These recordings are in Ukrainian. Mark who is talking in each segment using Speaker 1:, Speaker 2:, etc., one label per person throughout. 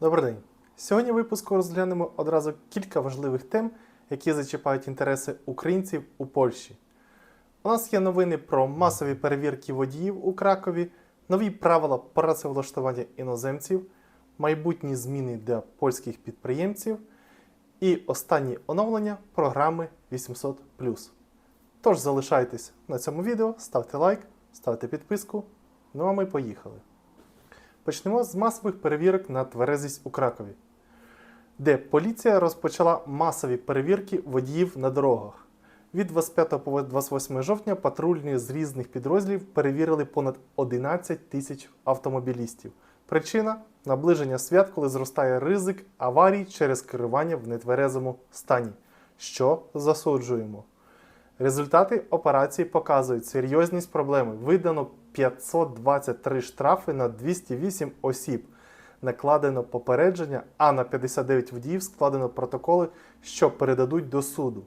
Speaker 1: Добрий день. Сьогодні в випуску розглянемо одразу кілька важливих тем, які зачіпають інтереси українців у Польщі. У нас є новини про масові перевірки водіїв у Кракові, нові правила працевлаштування іноземців, майбутні зміни для польських підприємців і останні оновлення програми 800. Тож залишайтесь на цьому відео, ставте лайк, ставте підписку. Ну а ми поїхали. Почнемо з масових перевірок на тверезість у Кракові, де поліція розпочала масові перевірки водіїв на дорогах. Від 25 по 28 жовтня патрульні з різних підрозділів перевірили понад 11 тисяч автомобілістів. Причина наближення свят, коли зростає ризик аварій через керування в нетверезому стані, що засуджуємо. Результати операції показують серйозність проблеми. Видано 523 штрафи на 208 осіб. Накладено попередження, а на 59 водіїв складено протоколи, що передадуть до суду.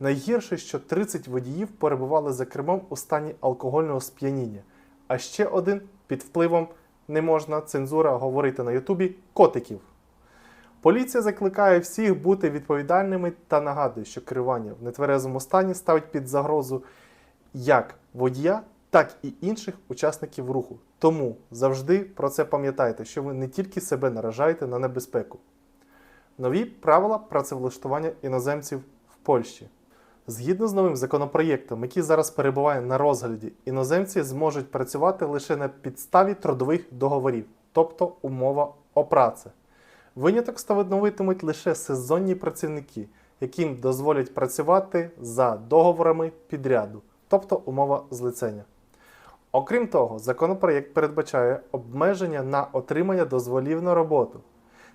Speaker 1: Найгірше, що 30 водіїв перебували за кермом у стані алкогольного сп'яніння, а ще один під впливом не можна цензура говорити на Ютубі котиків. Поліція закликає всіх бути відповідальними та нагадує, що керування в нетверезому стані ставить під загрозу як водія, так і інших учасників руху. Тому завжди про це пам'ятайте, що ви не тільки себе наражаєте на небезпеку. Нові правила працевлаштування іноземців в Польщі. Згідно з новим законопроєктом, який зараз перебуває на розгляді, іноземці зможуть працювати лише на підставі трудових договорів, тобто умова о праці. Виняток становитимуть лише сезонні працівники, яким дозволять працювати за договорами підряду, тобто умова злицення. Окрім того, законопроєкт передбачає обмеження на отримання дозволів на роботу.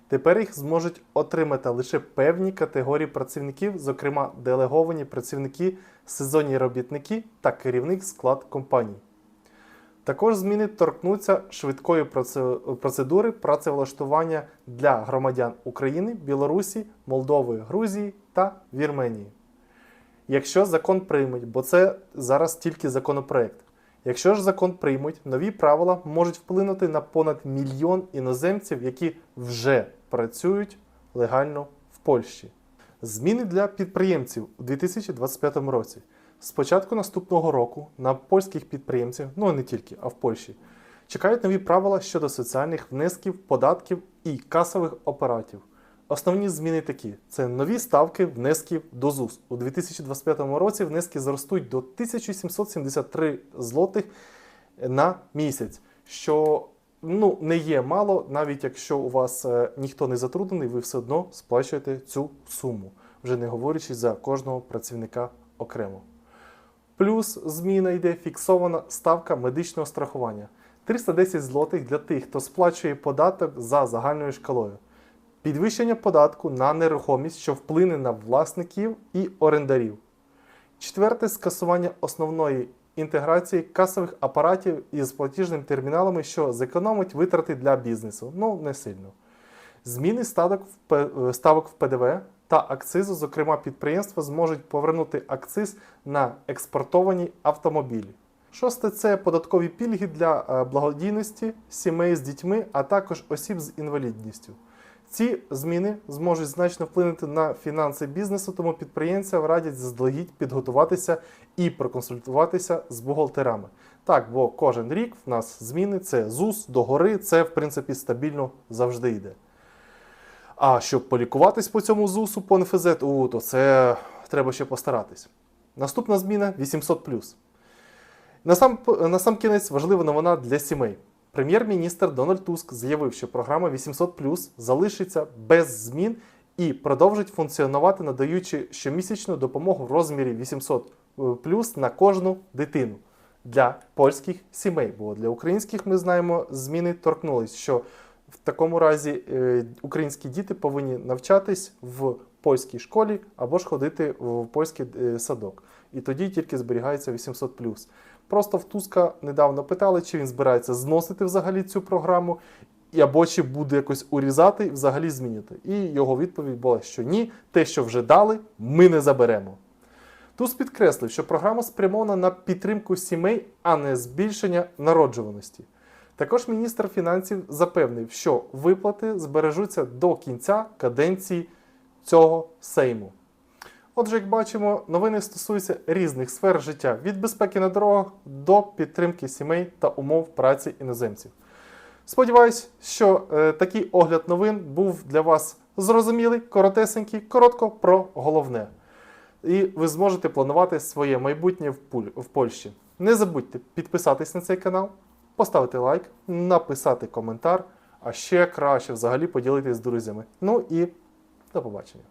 Speaker 1: Тепер їх зможуть отримати лише певні категорії працівників, зокрема делеговані працівники, сезонні робітники та керівник склад компаній. Також зміни торкнуться швидкої процедури працевлаштування для громадян України, Білорусі, Молдови, Грузії та Вірменії. Якщо закон приймуть, бо це зараз тільки законопроект. Якщо ж закон приймуть, нові правила можуть вплинути на понад мільйон іноземців, які вже працюють легально в Польщі. Зміни для підприємців у 2025 році. З початку наступного року на польських підприємців, ну не тільки, а в Польщі, чекають нові правила щодо соціальних внесків, податків і касових оператів. Основні зміни такі: це нові ставки внесків до ЗУС. У 2025 році внески зростуть до 1773 злотих на місяць, що ну, не є мало, навіть якщо у вас е, ніхто не затруднений, ви все одно сплачуєте цю суму, вже не говорячи за кожного працівника окремо. Плюс зміна йде фіксована ставка медичного страхування 310 злотих для тих, хто сплачує податок за загальною шкалою. Підвищення податку на нерухомість, що вплине на власників і орендарів. Четверте скасування основної інтеграції касових апаратів із платіжними терміналами, що зекономить витрати для бізнесу. Ну, не сильно. Зміни ставок в П- е, ставок в ПДВ та акцизу, зокрема, підприємства зможуть повернути акциз на експортовані автомобілі. Шосте це податкові пільги для е, благодійності, сімей з дітьми, а також осіб з інвалідністю. Ці зміни зможуть значно вплинути на фінанси бізнесу, тому підприємцям радять заздалегідь підготуватися і проконсультуватися з бухгалтерами. Так, бо кожен рік в нас зміни це ЗУС догори, це в принципі стабільно завжди йде. А щоб полікуватись по цьому ЗУСу по НФЗ, у, то це треба ще постаратись. Наступна зміна 800. На сам, на сам кінець важлива новина для сімей. Прем'єр-міністр Дональд Туск заявив, що програма 800 залишиться без змін і продовжить функціонувати, надаючи щомісячну допомогу в розмірі 800 на кожну дитину для польських сімей. Бо для українських ми знаємо, зміни торкнулись, що в такому разі е, українські діти повинні навчатись в польській школі або ж ходити в польський е, садок. І тоді тільки зберігається 800 Просто в Туска недавно питали, чи він збирається зносити взагалі цю програму, або чи буде якось урізати і взагалі змінити. І його відповідь була, що ні, те, що вже дали, ми не заберемо. Туз підкреслив, що програма спрямована на підтримку сімей, а не збільшення народжуваності. Також міністр фінансів запевнив, що виплати збережуться до кінця каденції цього Сейму. Отже, як бачимо, новини стосуються різних сфер життя від безпеки на дорогах до підтримки сімей та умов праці іноземців. Сподіваюсь, що е, такий огляд новин був для вас зрозумілий, коротесенький, коротко про головне. І ви зможете планувати своє майбутнє в, Пуль- в Польщі. Не забудьте підписатись на цей канал, поставити лайк, написати коментар, а ще краще взагалі поділитись з друзями. Ну і до побачення.